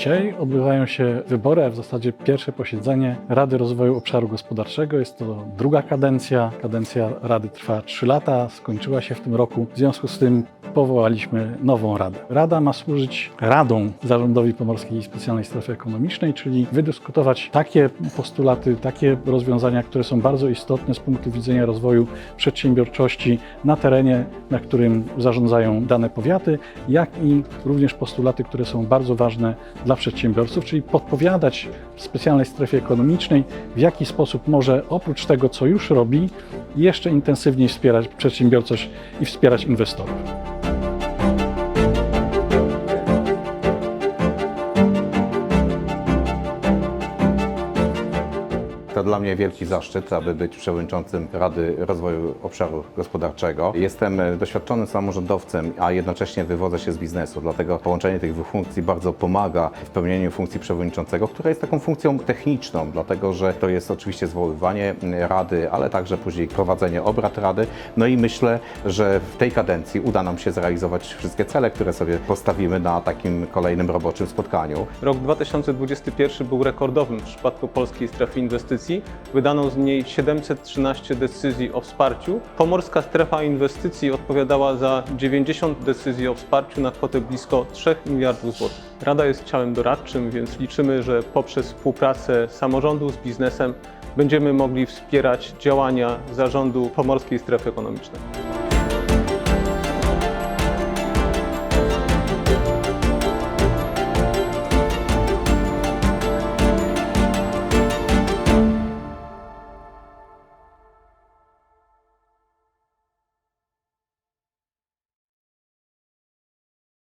Dzisiaj odbywają się wybory, a w zasadzie pierwsze posiedzenie Rady Rozwoju Obszaru Gospodarczego. Jest to druga kadencja. Kadencja Rady trwa 3 lata, skończyła się w tym roku. W związku z tym powołaliśmy nową Radę. Rada ma służyć radą zarządowi Pomorskiej Specjalnej Strefy Ekonomicznej, czyli wydyskutować takie postulaty, takie rozwiązania, które są bardzo istotne z punktu widzenia rozwoju przedsiębiorczości na terenie, na którym zarządzają dane powiaty, jak i również postulaty, które są bardzo ważne dla przedsiębiorców, czyli podpowiadać w specjalnej strefie ekonomicznej, w jaki sposób może oprócz tego, co już robi, jeszcze intensywniej wspierać przedsiębiorczość i wspierać inwestorów. To dla mnie wielki zaszczyt, aby być przewodniczącym Rady Rozwoju Obszaru Gospodarczego. Jestem e, doświadczonym samorządowcem, a jednocześnie wywodzę się z biznesu, dlatego połączenie tych dwóch funkcji bardzo pomaga w pełnieniu funkcji przewodniczącego, która jest taką funkcją techniczną, dlatego że to jest oczywiście zwoływanie Rady, ale także później prowadzenie obrad Rady. No i myślę, że w tej kadencji uda nam się zrealizować wszystkie cele, które sobie postawimy na takim kolejnym roboczym spotkaniu. Rok 2021 był rekordowym w przypadku polskiej strefy inwestycji. Wydano z niej 713 decyzji o wsparciu. Pomorska strefa inwestycji odpowiadała za 90 decyzji o wsparciu na kwotę blisko 3 miliardów złotych. Rada jest ciałem doradczym, więc liczymy, że poprzez współpracę samorządu z biznesem będziemy mogli wspierać działania zarządu Pomorskiej Strefy Ekonomicznej.